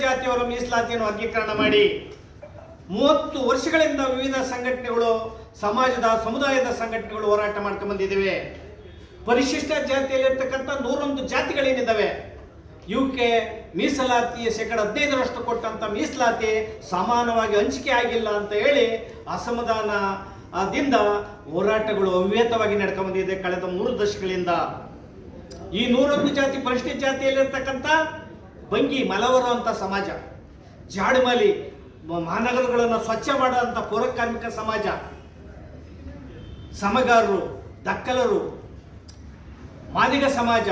ಜಾತಿಯವರ ಮೀಸಲಾತಿಯನ್ನು ವರ್ಗೀಕರಣ ಮಾಡಿ. ಮೂವತ್ತು ವರ್ಷಗಳಿಂದ ವಿವಿಧ ಸಂಘಟನೆಗಳು ಸಮಾಜದ ಸಮುದಾಯದ ಸಂಘಟನೆಗಳು ಹೋರಾಟ ಮಾಡ್ಕೊಂಡು ಬಂದಿದ್ದೇವೆ. ಪರಿಶಿಷ್ಟ ಜಾತಿಯಲ್ಲಿರ್ತಕ್ಕಂಥ ನೂರೊಂದು ಜಾತಿಗಳೇನಿದ್ದಾವೆ? ಇವಕ್ಕೆ ಮೀಸಲಾತಿ ಶೇಕಡ ಹದಿನೈದರಷ್ಟು ಕೊಟ್ಟಂತ ಮೀಸಲಾತಿ ಸಮಾನವಾಗಿ ಹಂಚಿಕೆ ಆಗಿಲ್ಲ ಅಂತ ಹೇಳಿ ಅಸಮಾಧಾನ ಆ, ದಿಂದ ಹೋರಾಟಗಳು ಅವಿವೇತವಾಗಿ ನಡ್ಕೊಂಡು ಬಂದಿದೆ ಕಳೆದ ಮೂರು ದಶಕಗಳಿಂದ. ಈ ನೂರೊಂದು ಜಾತಿ ಪರಿಶಿಷ್ಟ ಜಾತಿಯಲ್ಲಿರ್ತಕ್ಕಂಥ ಬಂಗಿ ಮಲವರು ಅಂತ ಸಮಾಜ ಜಾಡ್ಮಲಿ ಮಹಾನಗರಗಳನ್ನು ಸ್ವಚ್ಛ ಮಾಡುವಂಥ ಪೌರ ಕಾರ್ಮಿಕ ಸಮಾಜ, ಸಮಗಾರರು, ದಕ್ಕಲರು, ಮಾದಿಗ ಸಮಾಜ,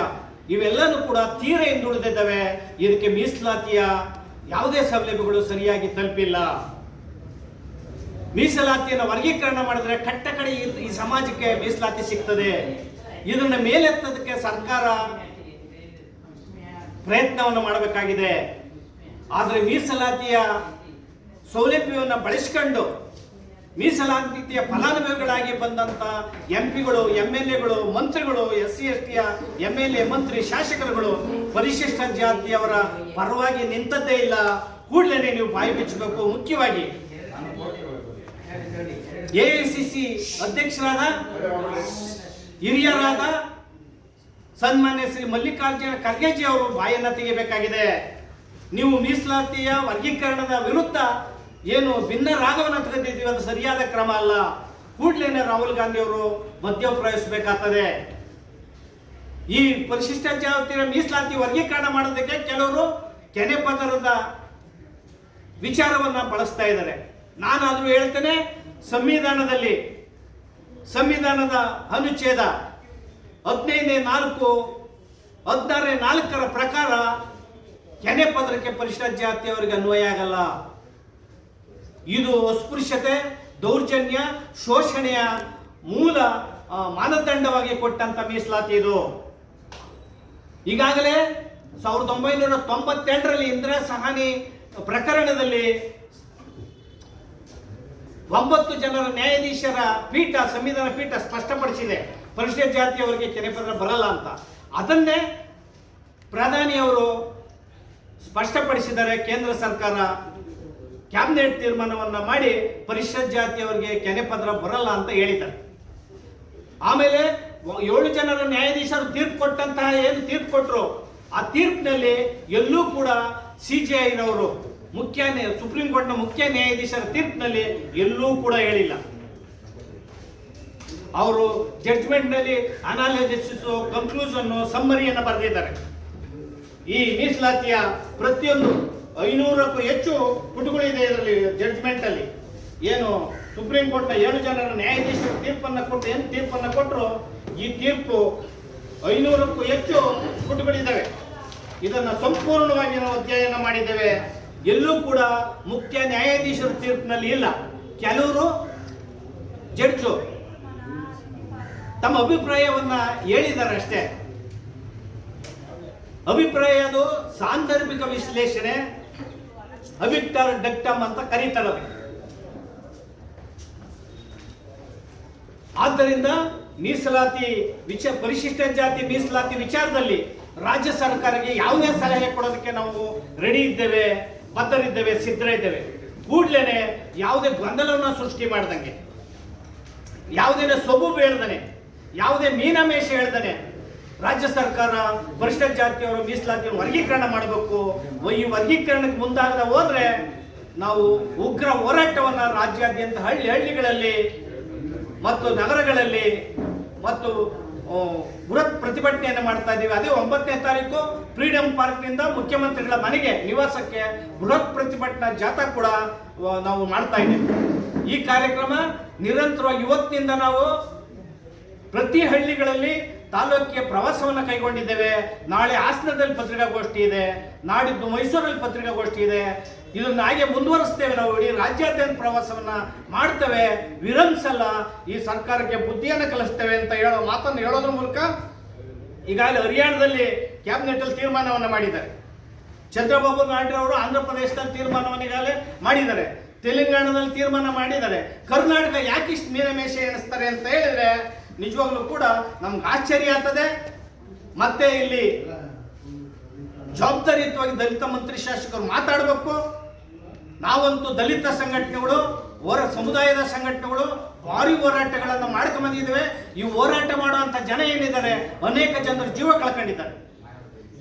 ಇವೆಲ್ಲನೂ ಕೂಡ ತೀರ ಹಿಂದುಳಿದಿದ್ದಾವೆ. ಇದಕ್ಕೆ ಮೀಸಲಾತಿಯ ಯಾವುದೇ ಸೌಲಭ್ಯಗಳು ಸರಿಯಾಗಿ ತಲುಪಿಲ್ಲ. ಮೀಸಲಾತಿಯನ್ನು ವರ್ಗೀಕರಣ ಮಾಡಿದ್ರೆ ಕಟ್ಟ ಕಡೆ ಈ ಸಮಾಜಕ್ಕೆ ಮೀಸಲಾತಿ ಸಿಗ್ತದೆ. ಇದನ್ನ ಮೇಲೆತ್ತದಕ್ಕೆ ಸರ್ಕಾರ ಪ್ರಯತ್ನವನ್ನು ಮಾಡಬೇಕಾಗಿದೆ. ಆದರೆ ಮೀಸಲಾತಿಯ ಸೌಲಭ್ಯವನ್ನು ಬಳಸಿಕೊಂಡು ಮೀಸಲಾತಿಯ ಫಲಾನುಭವಿಗಳಾಗಿ ಬಂದಂತ ಎಂ ಪಿಗಳು ಎಂ ಎಲ್ ಎಗಳು ಮಂತ್ರಿಗಳು ಎಸ್ ಸಿ ಎಸ್ ಟಿಯ ಎಂ ಎಲ್ ಎ ಮಂತ್ರಿ, ಶಾಸಕರುಗಳು, ಪರಿಶಿಷ್ಟ ಜಾತಿಯವರ ಪರವಾಗಿ ನಿಂತದ್ದೇ ಇಲ್ಲ. ಕೂಡಲೇ ನೀವು ಬಾಯಿ ಬಿಚ್ಚಬೇಕು. ಮುಖ್ಯವಾಗಿ ಎಐಸಿಸಿ ಅಧ್ಯಕ್ಷರಾದ, ಹಿರಿಯರಾದ ಸನ್ಮಾನ್ಯ ಶ್ರೀ ಮಲ್ಲಿಕಾರ್ಜುನ ಖರ್ಗೆಜಿ ಅವರು ಬಾಯನ್ನ ತೆಗೆಯಬೇಕಾಗಿದೆ. ನೀವು ಮೀಸಲಾತಿಯ ವರ್ಗೀಕರಣದ ವಿರುದ್ಧ ಏನು ಭಿನ್ನ ರಾಗವನ್ನು ತೆಗೆದಿದ್ದೀವಿ ಅದು ಸರಿಯಾದ ಕ್ರಮ ಅಲ್ಲ. ಕೂಡಲೇ ರಾಹುಲ್ ಗಾಂಧಿ ಅವರು ಮಧ್ಯಪ್ರವೇಶಿಸಬೇಕಾಗ್ತದೆ ಈ ಪರಿಶಿಷ್ಟ ಜಾತಿಯ ಮೀಸಲಾತಿ ವರ್ಗೀಕರಣ ಮಾಡೋದಕ್ಕೆ ಕೆಲವರು ಕೆನೆ ಪದರದ ವಿಚಾರವನ್ನ ಬಳಸ್ತಾ ಇದ್ದಾರೆ. ನಾನು ನಾನಾದ್ರೂ ಹೇಳ್ತೇನೆ, ಸಂವಿಧಾನದಲ್ಲಿ, ಸಂವಿಧಾನದ ಅನುಚ್ಛೇದ ಹದಿನೈದನೇ ನಾಲ್ಕು, ಹದಿನಾರನೇ ನಾಲ್ಕರ ಪ್ರಕಾರ ಕೆನೆ ಪದರಕ್ಕೆ ಪರಿಶಿಷ್ಟ ಜಾತಿಯವರಿಗೆ ಅನ್ವಯ ಆಗಲ್ಲ. ಇದು ಅಸ್ಪೃಶ್ಯತೆ, ದೌರ್ಜನ್ಯ, ಶೋಷಣೆಯ ಮೂಲ ಮಾನದಂಡವಾಗಿ ಕೊಟ್ಟಂತ ಮೀಸಲಾತಿ ಇದು. ಈಗಾಗಲೇ ಸಾವಿರದ ಒಂಬೈನೂರ ತೊಂಬತ್ತೆರಡರಲ್ಲಿ ಇಂದಿರಾ ಸಹಾನಿ ಪ್ರಕರಣದಲ್ಲಿ ಒಂಬತ್ತು ಜನರ ನ್ಯಾಯಾಧೀಶರ ಪೀಠ, ಸಂವಿಧಾನ ಪೀಠ ಸ್ಪಷ್ಟಪಡಿಸಿದೆ. ಪರಿಶಿಷ್ಟ ಜಾತಿಯವರಿಗೆ ಪತ್ರ ಬರಲ್ಲ ಅಂತ. ಅದನ್ನೇ ಪ್ರಧಾನಿಯವರು ಸ್ಪಷ್ಟಪಡಿಸಿದರೆ ಕೇಂದ್ರ ಸರ್ಕಾರ ಕ್ಯಾಬಿನೆಟ್ ತೀರ್ಮಾನವನ್ನು ಮಾಡಿ ಪರಿಷತ್ ಜಾತಿಯವರಿಗೆ ಪತ್ರ ಬರಲ್ಲ ಅಂತ ಹೇಳಿದ್ದಾರೆ. ಆಮೇಲೆ ಏಳು ಜನರ ನ್ಯಾಯಾಧೀಶರು ತೀರ್ಪು ಕೊಟ್ಟಂತಹ ಏನು ತೀರ್ಪು ಕೊಟ್ಟರು ಆ ತೀರ್ಪಿನಲ್ಲಿ ಎಲ್ಲೂ ಕೂಡ ಸಿ ಜಿ ಐನವರು ಮುಖ್ಯ ಸುಪ್ರೀಂ ಕೋರ್ಟ್ನ ಮುಖ್ಯ ನ್ಯಾಯಾಧೀಶರ ತೀರ್ಪಿನಲ್ಲಿ ಎಲ್ಲೂ ಕೂಡ ಹೇಳಿಲ್ಲ. ಅವರು ಜಡ್ಜ್ಮೆಂಟ್ನಲ್ಲಿ ಅನಾಲಿಸಿಸ್ ಕನ್ಕ್ಲೂಷನ್ ಸಮ್ಮರಿಯನ್ನು ಬರೆದಿದ್ದಾರೆ. ಈ ಮೀಸಲಾತಿಯ ಪ್ರತಿಯೊಂದು ಐನೂರಕ್ಕೂ ಹೆಚ್ಚು ಪುಟಗಳಿದೆ ಇದರಲ್ಲಿ ಜಡ್ಜ್ಮೆಂಟ್ ಅಲ್ಲಿ. ಏನು ಸುಪ್ರೀಂ ಕೋರ್ಟ್ನ ಏಳು ಜನರ ನ್ಯಾಯಾಧೀಶರು ತೀರ್ಪನ್ನು ಕೊಟ್ಟು ಏನು ತೀರ್ಪನ್ನು ಕೊಟ್ಟರು ಈ ತೀರ್ಪು ಐನೂರಕ್ಕೂ ಹೆಚ್ಚು ಪುಟಗಳಿದ್ದಾವೆ. ಇದನ್ನು ಸಂಪೂರ್ಣವಾಗಿ ನಾವು ಅಧ್ಯಯನ ಮಾಡಿದ್ದೇವೆ. ಎಲ್ಲೂ ಕೂಡ ಮುಖ್ಯ ನ್ಯಾಯಾಧೀಶರ ತೀರ್ಪಿನಲ್ಲಿ ಇಲ್ಲ. ಕೆಲವರು ಜಡ್ಜು ತಮ್ಮ ಅಭಿಪ್ರಾಯವನ್ನ ಹೇಳಿದ್ದಾರೆ ಅಷ್ಟೇ ಅಭಿಪ್ರಾಯ ಅದು ಸಾಂದರ್ಭಿಕ ವಿಶ್ಲೇಷಣೆ, ಅವಿಕ್ಟರ್ ಡಕ್ಟಮ್ ಅಂತ ಕರೀತಾರೆ. ಆದ್ದರಿಂದ ಮೀಸಲಾತಿ ವಿಚ, ಪರಿಶಿಷ್ಟ ಜಾತಿ ಮೀಸಲಾತಿ ವಿಚಾರದಲ್ಲಿ ರಾಜ್ಯ ಸರ್ಕಾರಕ್ಕೆ ಯಾವುದೇ ಸಲಹೆ ಕೊಡೋದಕ್ಕೆ ನಾವು ರೆಡಿ ಇದ್ದೇವೆ, ಬದ್ಧರಿದ್ದೇವೆ ಸಿದ್ಧರಿದ್ದೇವೆ ಕೂಡ್ಲೇನೆ ಯಾವುದೇ ಗೊಂದಲವನ್ನು ಸೃಷ್ಟಿ ಮಾಡ್ದಂಗೆ. ಯಾವುದೇ ಸೊಬು ಬೇಳ್ದನೆ ಯಾವುದೇ ಮೀನಮೇಷ ಹೇಳ್ತಾನೆ, ರಾಜ್ಯ ಸರ್ಕಾರ ಪರಿಷ್ಠ ಜಾತಿಯವರು ಮೀಸಲಾತಿ ವರ್ಗೀಕರಣ ಮಾಡಬೇಕು. ಈ ವರ್ಗೀಕರಣಕ್ಕೆ ಮುಂದಾಗದ ಹೋದ್ರೆ ನಾವು ಉಗ್ರ ಹೋರಾಟವನ್ನ ರಾಜ್ಯಾದ್ಯಂತ ಹಳ್ಳಿ ಹಳ್ಳಿಗಳಲ್ಲಿ ಮತ್ತು ನಗರಗಳಲ್ಲಿ ಮತ್ತು ಬೃಹತ್ ಪ್ರತಿಭಟನೆಯನ್ನು ಮಾಡ್ತಾ ಇದ್ದೀವಿ. ಅದೇ ಒಂಬತ್ತನೇ ತಾರೀಕು ಫ್ರೀಡಂ ಪಾರ್ಕ್ನಿಂದ ಮುಖ್ಯಮಂತ್ರಿಗಳ ಮನೆಗೆ ನಿವಾಸಕ್ಕೆ ಬೃಹತ್ ಪ್ರತಿಭಟನಾ ಜಾಥಾ ಕೂಡ ನಾವು ಮಾಡ್ತಾ ಇದ್ದೀವಿ. ಈ ಕಾರ್ಯಕ್ರಮ ನಿರಂತರವಾಗಿ ಇವತ್ತಿನಿಂದ ನಾವು ಪ್ರತಿ ಹಳ್ಳಿಗಳಲ್ಲಿ ತಾಲೂಕಿಗೆ ಪ್ರವಾಸವನ್ನು ಕೈಗೊಂಡಿದ್ದೇವೆ. ನಾಳೆ ಹಾಸನದಲ್ಲಿ ಪತ್ರಿಕಾಗೋಷ್ಠಿ ಇದೆ. ನಾಡಿದ್ದು ಮೈಸೂರಲ್ಲಿ ಪತ್ರಿಕಾಗೋಷ್ಠಿ ಇದೆ. ಇದನ್ನ ಹಾಗೆ ಮುಂದುವರಿಸ್ತೇವೆ ನಾವು. ಇಡೀ ರಾಜ್ಯಾದ್ಯಂತ ಪ್ರವಾಸವನ್ನ ಮಾಡ್ತೇವೆ. ವಿರಂಸಲ್ಲ ಈ ಸರ್ಕಾರಕ್ಕೆ ಬುದ್ಧಿಯನ್ನು ಕಲಿಸ್ತೇವೆ ಅಂತ ಹೇಳೋ ಮಾತನ್ನು ಹೇಳೋದ್ರ ಮೂಲಕ ಈಗಾಗಲೇ ಹರಿಯಾಣದಲ್ಲಿ ಕ್ಯಾಬಿನೆಟ್ ಅಲ್ಲಿ ತೀರ್ಮಾನವನ್ನು ಮಾಡಿದ್ದಾರೆ. ಚಂದ್ರಬಾಬು ನಾಯ್ಡು ಅವರು ಆಂಧ್ರ ಪ್ರದೇಶದಲ್ಲಿ ತೀರ್ಮಾನವನ್ನು ಈಗಾಗಲೇ ಮಾಡಿದ್ದಾರೆ. ತೆಲಂಗಾಣದಲ್ಲಿ ತೀರ್ಮಾನ ಮಾಡಿದ್ದಾರೆ. ಕರ್ನಾಟಕ ಯಾಕೆ ಇಷ್ಟು ಮೀನಮೇಷ ಎಣಿಸ್ತಾರೆ ಅಂತ ಹೇಳಿದ್ರೆ ನಿಜವಾಗ್ಲೂ ಕೂಡ ನಮ್ಗೆ ಆಶ್ಚರ್ಯ ಆಗ್ತದೆ. ಮತ್ತೆ ಇಲ್ಲಿ ಜವಾಬ್ದಾರಿಯುತವಾಗಿ ದಲಿತ ಮಂತ್ರಿ ಶಾಸಕರು ಮಾತಾಡಬೇಕು. ನಾವಂತೂ ದಲಿತ ಸಂಘಟನೆಗಳು, ಹೊರ ಸಮುದಾಯದ ಸಂಘಟನೆಗಳು ಭಾರಿ ಹೋರಾಟಗಳನ್ನು ಮಾಡ್ಕೊಂಡ್ ಬಂದಿದ್ದೇವೆ. ಈ ಹೋರಾಟ ಮಾಡುವಂತ ಜನ ಏನಿದ್ದಾರೆ, ಅನೇಕ ಜನರು ಜೀವ ಕಳ್ಕೊಂಡಿದ್ದಾರೆ.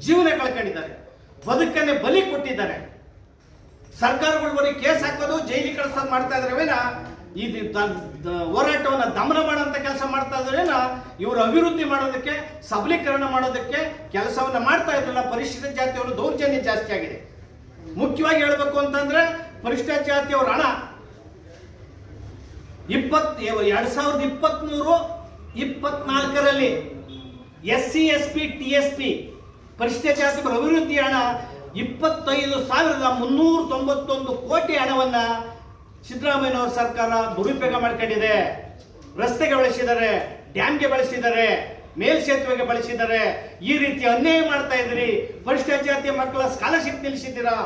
ಜೀವನ ಕಳ್ಕೊಂಡಿದ್ದಾರೆ. ಬದುಕನ್ನೇ ಬಲಿ ಕೊಟ್ಟಿದ್ದಾರೆ. ಸರ್ಕಾರಗಳು ಬರೀ ಕೇಸ್ ಹಾಕೋದು ಜೈಲಿ ಕಳಿಸೋದು ಮಾಡ್ತಾ ಇದ್ರೆ ದ- ದ- ದಮನ ಮಾಡೋಂಥ ಕೆಲಸ ಮಾಡ್ತಾ ಇದ್ರೇನ ಇವರು ಅಭಿವೃದ್ಧಿ ಮಾಡೋದಕ್ಕೆ, ಸಬಲೀಕರಣ ಮಾಡೋದಕ್ಕೆ ಕೆಲಸವನ್ನ ಮಾಡ್ತಾ ಇದ್ರಲ್ಲ ಪರಿಶಿಷ್ಟ ಜಾತಿಯವರು ದೌರ್ಜನ್ಯ ಜಾಸ್ತಿ ಆಗಿದೆ. ಮುಖ್ಯವಾಗಿ ಹೇಳಬೇಕು ಅಂತಂದ್ರೆ ಪರಿಶಿಷ್ಟ ಜಾತಿಯವರ ಹಣ ಇಪ್ಪತ್ ಎರಡ್ ಸಾವಿರದ ಇಪ್ಪತ್ತ್ಮೂರು ಇಪ್ಪತ್ನಾಲ್ಕರಲ್ಲಿ S C, S P, T S P ಪರಿಶಿಷ್ಟ ಜಾತಿಗಳ ಅಭಿವೃದ್ಧಿ ಹಣ ಇಪ್ಪತ್ತೈದು ಸಾವಿರದ ಮುನ್ನೂರ ತೊಂಬತ್ತೊಂದು ಕೋಟಿ ಹಣವನ್ನ ಸಿದ್ದರಾಮಯ್ಯನವರ ಸರ್ಕಾರ ದುರುಪಯೋಗ ಮಾಡ್ಕೊಂಡಿದೆ. ರಸ್ತೆಗೆ ಬಳಸಿದ್ದಾರೆ, ಡ್ಯಾಮ್ಗೆ ಬಳಸಿದ್ದಾರೆ, ಮೇಲ್ಸೇತುವೆಗೆ ಬಳಸಿದ್ದಾರೆ. ಈ ರೀತಿ ಅನ್ಯಾಯ ಮಾಡ್ತಾ ಇದ್ರಿ ಪರಿಶಿಷ್ಟ ಜಾತಿಯ ಮಕ್ಕಳ ಸ್ಕಾಲರ್ಶಿಪ್ ನಿಲ್ಲಿಸಿದ್ದೀರಾ?